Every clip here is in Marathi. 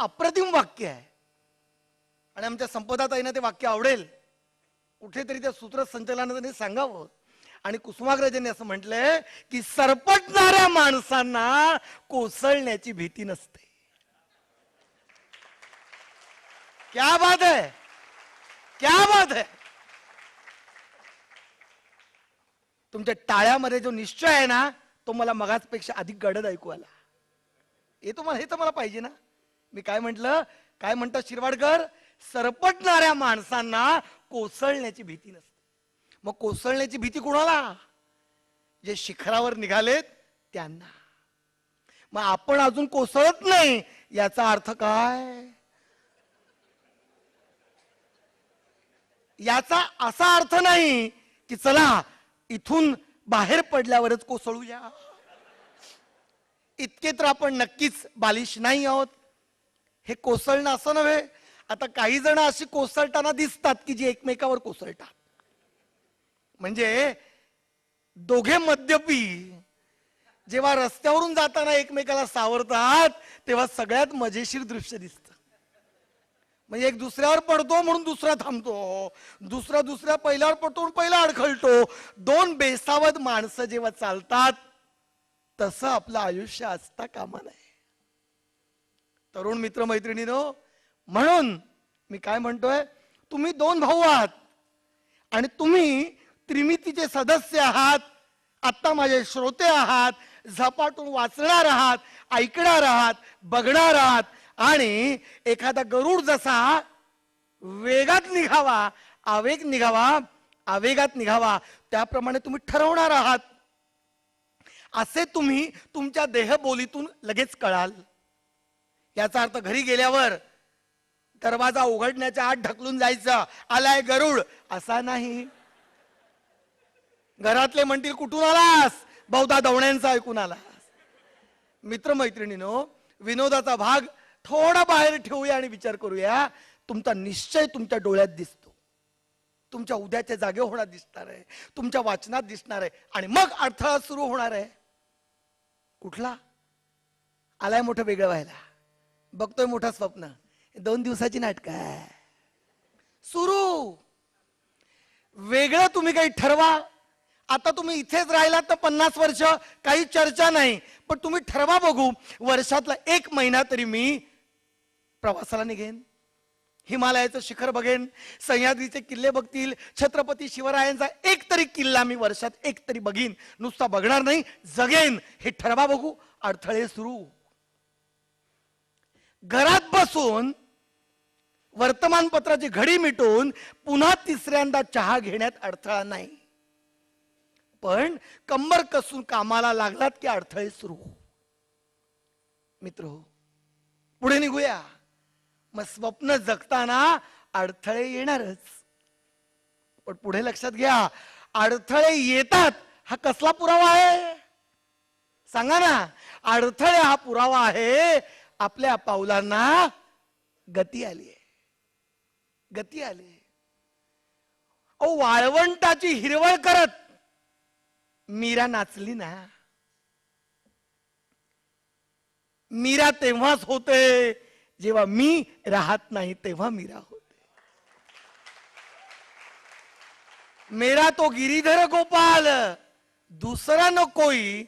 अप्रतिम वाक्य आहे. आणि आमच्या संपदाताईंना ते वाक्य आवडेल. कुठेतरी त्या सूत्र संचलनाने सांगावं. आणि कुसुमाग्रजांनी असं म्हटलंय की सरपटणाऱ्या माणसांना कोसळण्याची भीती नसते. क्या बात है? क्या बात है? तुमच्या टाळ्यामध्ये जो निश्चय आहे ना तो मला मगाचपेक्षा अधिक गडद ऐकू आला. हे तुम्हाला हे तर मला पाहिजे ना. मी काय म्हटलं? काय म्हणतात शिरवाडकर? सरपटणाऱ्या माणसांना कोसळण्याची भीती नसते. मग कोसळण्याची भीती कुणाला? जे शिखरावर निघालेत त्यांना. मग आपण अजून कोसळत नाही याचा अर्थ काय? याचा असा अर्थ नाही की चला इथून बाहेर पडल्यावरच कोसळूया. इतके तर आपण नक्कीच बालिश नाही आहोत. हे कोसळणं असं नव्हे. आता काही जण अशी कोसळताना दिसतात की जी एकमेकावर कोसळतात. म्हणजे दोघे मद्यपी जेव्हा रस्त्यावरून जाताना एकमेकाला सावरतात तेव्हा सगळ्यात मजेशीर दृश्य दिसत. म्हणजे एक दुसऱ्यावर पडतो म्हणून दुसरा थांबतो. दुसरा दुसऱ्या पहिल्यावर पडतो म्हणून पहिला अडखळतो. दोन बेसावत माणसं जेव्हा चालतात तसं आपलं आयुष्य असता कामा नये. तरुण मित्र मैत्रिणीनो म्हणून मी काय म्हणतोय तुम्ही दोन भाऊ आहात आणि तुम्ही त्रिमितीचे सदस्य आहात आत्ता माझे श्रोते आहात झपाटून वाचणार आहात ऐकणार आहात बघणार आहात आणि एखादा गरुड जसा वेगात निघावा आवेग निघावा आवेगात निघावा त्याप्रमाणे तुम्ही ठरवणार आहात. असे तुम्ही तुमच्या देहबोलीतून लगेच कळाल. याचा अर्थ घरी गेल्यावर दरवाजा उघडण्याच्या आत ढकलून जायचं. आलाय गरुड. असा नाही. घरातले म्हणतील कुठून आलास? बहुधा दवण्यांचा ऐकून आलास. मित्रमैत्रिणीनो विनोदाचा भाग थोडा बाहेर ठेवूया आणि विचार करूया. तुमचा निश्चय तुमच्या डोळ्यात दिसतो. तुमच्या उद्याच्या जागे होणार दिसणार आहे. तुमच्या वाचनात दिसणार आहे. आणि मग अडथळा सुरू होणार आहे. कुठला? आलाय मोठं वेगळं व्हायला. बघतोय मोठा स्वप्न. दोन दिवसाची नाटक आहे. सुरू. वेगळं तुम्ही काही ठरवा. आता तुम्ही इथेच राहिलात तर पन्नास वर्ष काही चर्चा नाही. पण तुम्ही ठरवा बघू. वर्षातला एक महिना तरी मी प्रवासाला निघेन. हिमालयाचं शिखर बघेन. सह्याद्रीचे किल्ले बघतील. छत्रपती शिवरायांचा एक तरी किल्ला मी वर्षात एक तरी बघीन. नुसता बघणार नाही जगेन. हे ठरवा बघू. अडथळे सुरू. घरात बसून वर्तमानपत्राची घडी मिटून पुन्हा तिसऱ्यांदा चहा घेण्यात अडथळा नाही. पण कंबर कसून कामाला लागलात की अडथळे सुरू. मित्र पुढे निघूया. मग स्वप्न जगताना अडथळे येणारच. पण पुढे लक्षात घ्या अडथळे येतात हा कसला पुरावा आहे? सांगा ना अडथळे हा पुरावा आहे आपल्या पावलांना गती आली आहे. गती आली आहे. ओ वाळवंटाची हिरवळ करत मीरा नाचली ना. मीरा तेव्हाच होते जेव्हा मी राहत नाही तेव्हा मीरा होते. मेरा तो गिरीधर गोपाल दुसरा न कोई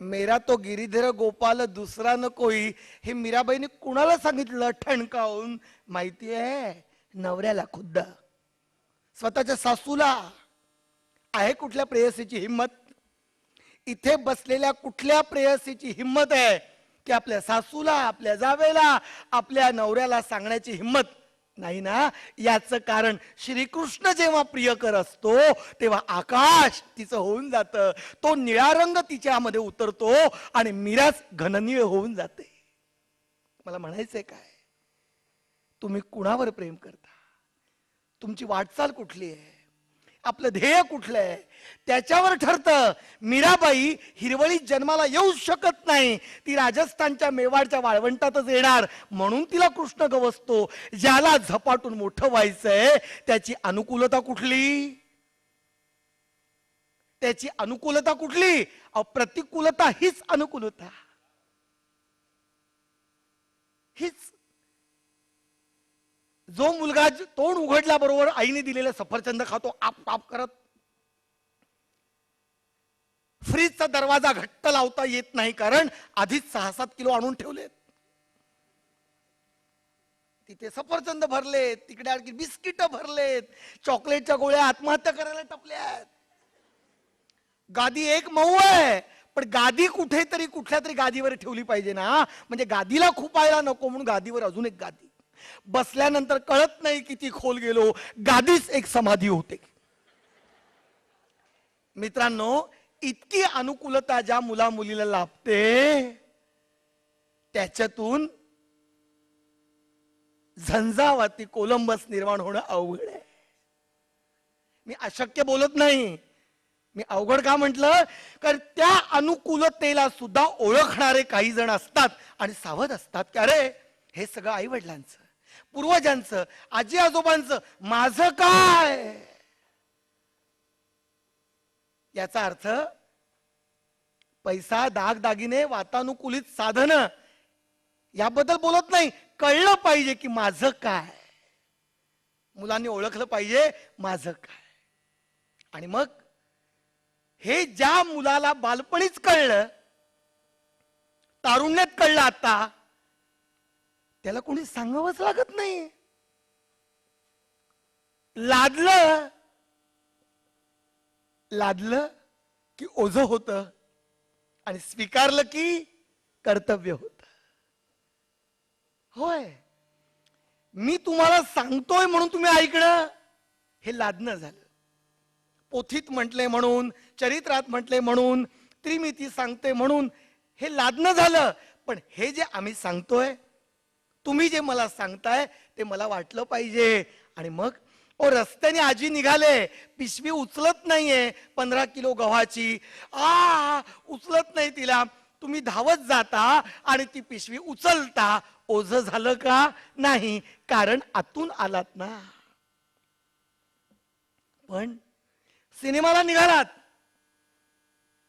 मेरा तो गिरीधर गोपाल दुसरा न कोई. हे मीराबाईने कुणाला सांगितलं ठणकावून? माहिती आहे? नवऱ्याला खुद्द. स्वतःच्या सासूला. आहे कुठल्या प्रेयसीची हिंमत? इथे बसलेल्या कुठल्या प्रेयसीची हिंमत आहे? की आपल्या सासूला आपल्या जावेला आपल्या नवऱ्याला सांगण्याची हिंमत? नाही ना? याचं कारण श्रीकृष्ण जेव्हा प्रियकर असतो तेव्हा आकाश तिचं होऊन जातं. तो निळा रंग तिच्यामध्ये उतरतो आणि मिराज घननिळ होऊन जाते. मला म्हणायचंय काय? तुम्ही कुणावर प्रेम करता? तुमची वाटचाल कुठली आहे? आपलं ध्येय कुठलं आहे? त्याच्यावर ठरतं. मीराबाई हिरवळीत जन्माला येऊ शकत नाही. ती राजस्थानच्या मेवाडच्या वाळवंटातच येणार. म्हणून तिला कृष्ण गवसतो. ज्याला झपाटून मोठं व्हायचंय त्याची अनुकूलता कुठली? त्याची अनुकूलता कुठली? प्रतिकूलता हीच अनुकूलता. हीच जो मुलगा तोंड तोंड उघडल्याबरोबर आईने दिलेलं सफरचंद खातो आप आप करत. फ्रीजचा दरवाजा घट्ट लावता येत नाही कारण आधीच सहा सात किलो आणून ठेवलेत. तिथे सफरचंद भरलेत तिकडे आणखी बिस्किट भरलेत चॉकलेटच्या गोळ्या आत्महत्या करायला टपल्यात. गादी एक मऊ आहे पण गादी कुठेतरी कुठल्या तरी गादीवर ठेवली पाहिजे ना. म्हणजे गादीला खुपायला नको म्हणून गादीवर अजून एक गादी. बसल्यानंतर कळत नाही किती खोल गेलो. गादीच एक समाधी होते. मित्रांनो इतकी अनुकूलता ज्या मुला मुलीला लाभते त्याच्यातून झंझावाती कोलंबस निर्माण होणं अवघड आहे. मी अशक्य बोलत नाही. मी अवघड का म्हटलं? कारण त्या अनुकूलतेला सुद्धा ओळखणारे काही जण असतात आणि सावध असतात. की अरे हे सगळं आई वडिलांचं पूर्वजांचं आजी आजोबांचं माझं काय? याचा अर्थ पैसा दागदागिने वातानुकूलित साधन याबद्दल बोलत नाही. कळलं पाहिजे की माझं काय? मुलांनी ओळखलं पाहिजे माझं काय? आणि मग हे ज्या मुलाला बालपणीच कळलं तारुण्यात कळलं आता त्याला कोणी सांगावंच लागत नाही. लादलं लादलं की ओझ होत आणि स्वीकारलं की कर्तव्य होत. होय. मी तुम्हाला सांगतोय म्हणून तुम्ही ऐकणं हे लादणं झालं. पोथीत म्हटले म्हणून चरित्रात म्हटले म्हणून त्रिमिती सांगते म्हणून हे लादणं झालं. पण हे जे आम्ही सांगतोय तुम्ही जे मला सांगताय ते मला वाटलं पाहिजे. आणि मग ओ रस्त्याने आजी निघाले. पिशवी उचलत नाहीये पंधरा किलो गव्हाची. आ उचलत नाही तिला. तुम्ही धावत जाता आणि ती पिशवी उचलता. ओझ झालं का? नाही. कारण आतून आलात ना. पण सिनेमाला निघालात.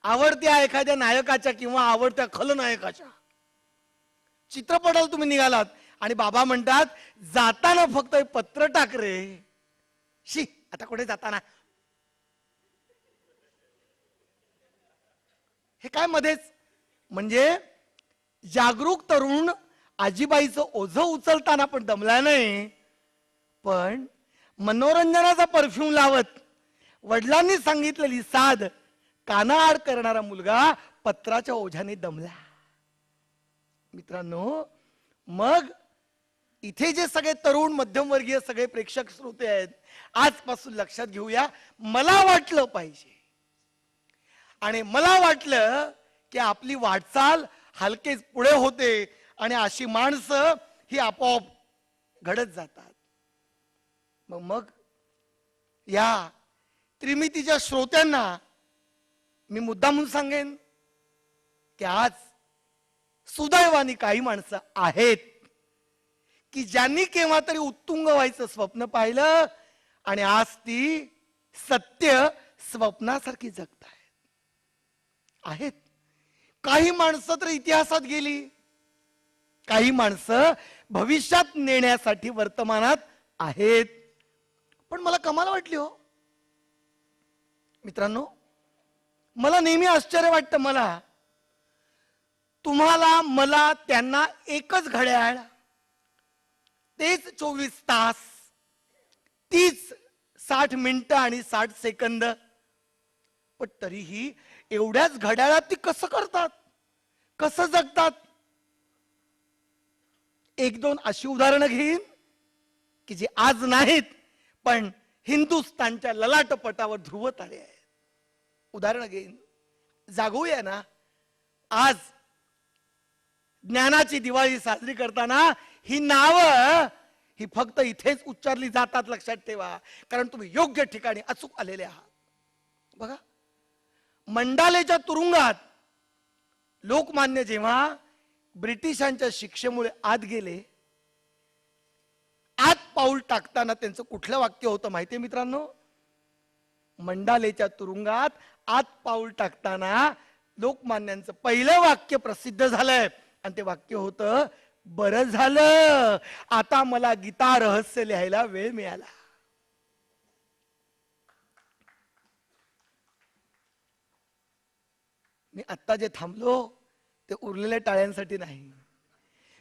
आवडत्या एखाद्या नायकाच्या किंवा आवडत्या खलनायकाच्या. चित्रपटाला तुम्ही निघालात. आणि बाबा म्हणतात जाताना फक्त पत्र टाक रे. शी आता कुठे जाताना? हे काय मध्येच? म्हणजे जागरूक तरुण आजीबाईचं ओझ उचलताना पण दमला नाही पण मनोरंजनाचा परफ्यूम लावत वडिलांनी सांगितलेली साध कानाआड करणारा मुलगा पत्राच्या ओझ्याने दमला. मित्रांनो मग इथे जे सगळे तरुण मध्यमवर्गीय सगळे प्रेक्षक श्रोते आहेत आजपासून लक्षात घेऊया. मला वाटलं पाहिजे. आणि मला वाटलं की आपली वाटचाल हलकेच पुढे होते आणि अशी माणसं ही आपोआप घडत जातात. मग मग या त्रिमितीच्या श्रोत्यांना मी मुद्दा म्हणून सांगेन की आज सुदैवानी काही माणसं आहेत. की ज्यांनी केव्हा तरी उत्तुंग व्हायचं स्वप्न पाहिलं आणि आज ती सत्य स्वप्नासारखी जगत आहेत आहेत. काही माणसं तर इतिहासात गेली. काही माणसं भविष्यात नेण्यासाठी वर्तमानात आहेत. पण मला कमाल वाटली हो. मित्रांनो मला नेहमी आश्चर्य वाटतं मला. तुम्हाला मला त्यांना एकच घड्याळ तेच चोवीस तास तीच साठ मिनिटं आणि साठ सेकंद. पण तरीही एवढ्याच घड्याळात ती कसं करतात? कसं जगतात? एक दोन अशी उदाहरणं घेईन की जी आज नाहीत पण हिंदुस्थानच्या ललाटपटावर ध्रुवत आले आहेत. उदाहरण घेईन. जागूया ना. आज ज्ञानाची दिवाळी साजरी करताना ही नावं ही फक्त इथेच उच्चारली जातात लक्षात ठेवा. कारण तुम्ही योग्य ठिकाणी अचूक आलेले आहात. बघा. मंडालेच्या तुरुंगात लोकमान्य जेव्हा ब्रिटिशांच्या शिक्षेमुळे आत गेले आत पाऊल टाकताना त्यांचं कुठलं वाक्य होतं माहितीये मित्रांनो? मंडालेच्या तुरुंगात आत पाऊल टाकताना लोकमान्यांचं पहिलं वाक्य प्रसिद्ध झालंय. आणि ते वाक्य होतं बरं झालं. आता मला गीता रहस्य लिहायला वेळ मिळाला. मी आत्ता जे थांबलो ते उरलेल्या टाळ्यांसाठी नाही.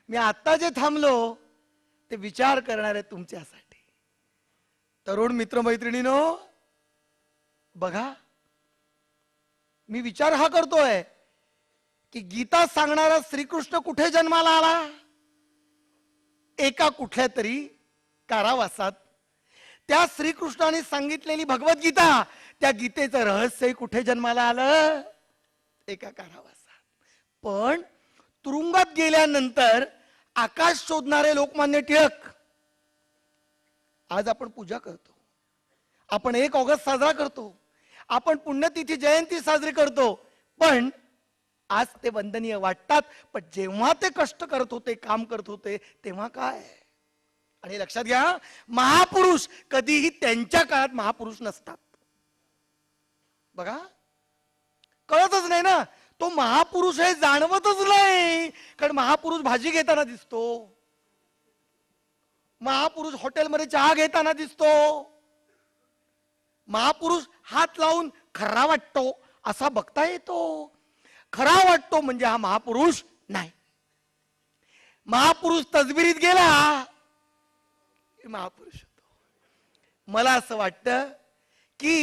मी आत्ता जे थांबलो ते विचार करणारे तुमच्यासाठी. तरुण मित्रमैत्रिणीनो बघा मी विचार हा करतोय की गीता सांगणारा श्रीकृष्ण कुठे जन्माला आला? एका कुठल्या तरी कारावासात. त्या श्रीकृष्णाने सांगितलेली भगवद्गीता त्या गीतेचं रहस्यही कुठे जन्माला आलं? एका कारावासात. पण तुरुंगात गेल्यानंतर आकाश शोधणारे लोकमान्य टिळक आज आपण पूजा करतो. आपण एक ऑगस्ट साजरा करतो. आपण पुण्यतिथी जयंती साजरी करतो. पण आज ते वंदनीय वाटतात पण जेव्हा ते कष्ट करत होते काम करत होते तेव्हा काय? आणि लक्षात घ्या महापुरुष कधीही त्यांच्या काळात महापुरुष नसतात. बघा कळतच नाही ना तो महापुरुष हे जाणवतच नाही कारण महापुरुष भाजी घेताना दिसतो. महापुरुष हॉटेलमध्ये चहा घेताना दिसतो. महापुरुष हात लावून खरा वाटतो असा बघता येतो. खरा वाटतो म्हणजे हा महापुरुष नाही. महापुरुष तजबिरीत गेला महापुरुष होतो मला असं वाटतं की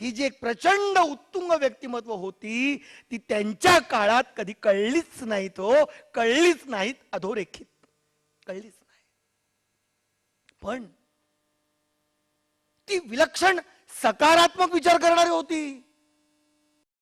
ही जी एक प्रचंड उत्तुंग व्यक्तिमत्व होती ती त्यांच्या काळात कधी कळलीच नाही तो कळलीच नाहीत अधोरेखित. कळलीच नाही. पण ती विलक्षण सकारात्मक विचार करणारी होती.